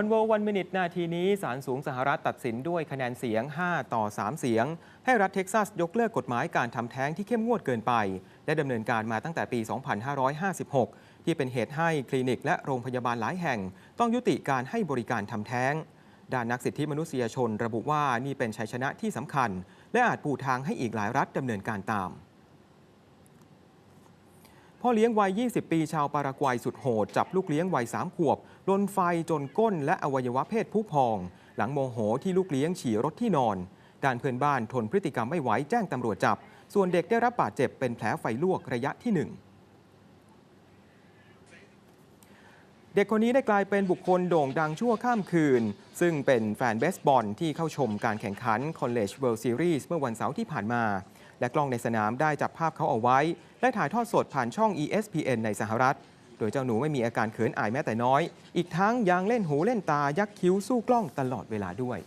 วันโววันมินิทนาทีนี้ศาลสูงสหรัฐตัดสินด้วยคะแนนเสียง 5 ต่อ 3 เสียง ให้รัฐเท็กซัสยกเลิกกฎหมายการทำแท้งที่เข้มงวดเกินไป และดำเนินการมาตั้งแต่ปี 2556 ที่เป็นเหตุให้คลินิกและโรงพยาบาลหลายแห่ง ต้องยุติการให้บริการทำแท้ง ด้านนักสิทธิมนุษยชนระบุว่านี่เป็นชัยชนะที่สำคัญ และอาจปูทางให้อีกหลายรัฐดำเนินการตาม พ่อเลี้ยงวัย 20 ปีชาวปารากวัยสุดโหด จับลูกเลี้ยงวัย 3 ขวบลนไฟจนก้นและอวัยวะเพศผู้พอง หลังโมโหที่ลูกเลี้ยงฉี่รถที่นอน ด้านเพื่อนบ้านทนพฤติกรรมไม่ไหวแจ้งตำรวจจับ ส่วนเด็กได้รับบาดเจ็บเป็นแผลไฟลวกระยะที่ 1เด็กคนนี้ได้กลายเป็นบุคคลโด่งดังชั่วข้ามคืน ซึ่งเป็นแฟนเบสบอลที่เข้าชมการแข่งขัน College World Series เมื่อวันเสาร์ที่ผ่านมา และกล้องในสนามได้จับภาพเขาเอาไว้ และถ่ายทอดสดผ่านช่อง ESPN ในสหรัฐ โดยเจ้าหนูไม่มีอาการเขินอายแม้แต่น้อย อีกทั้งยังเล่นหูเล่นตายักคิ้วสู้กล้องตลอดเวลาด้วย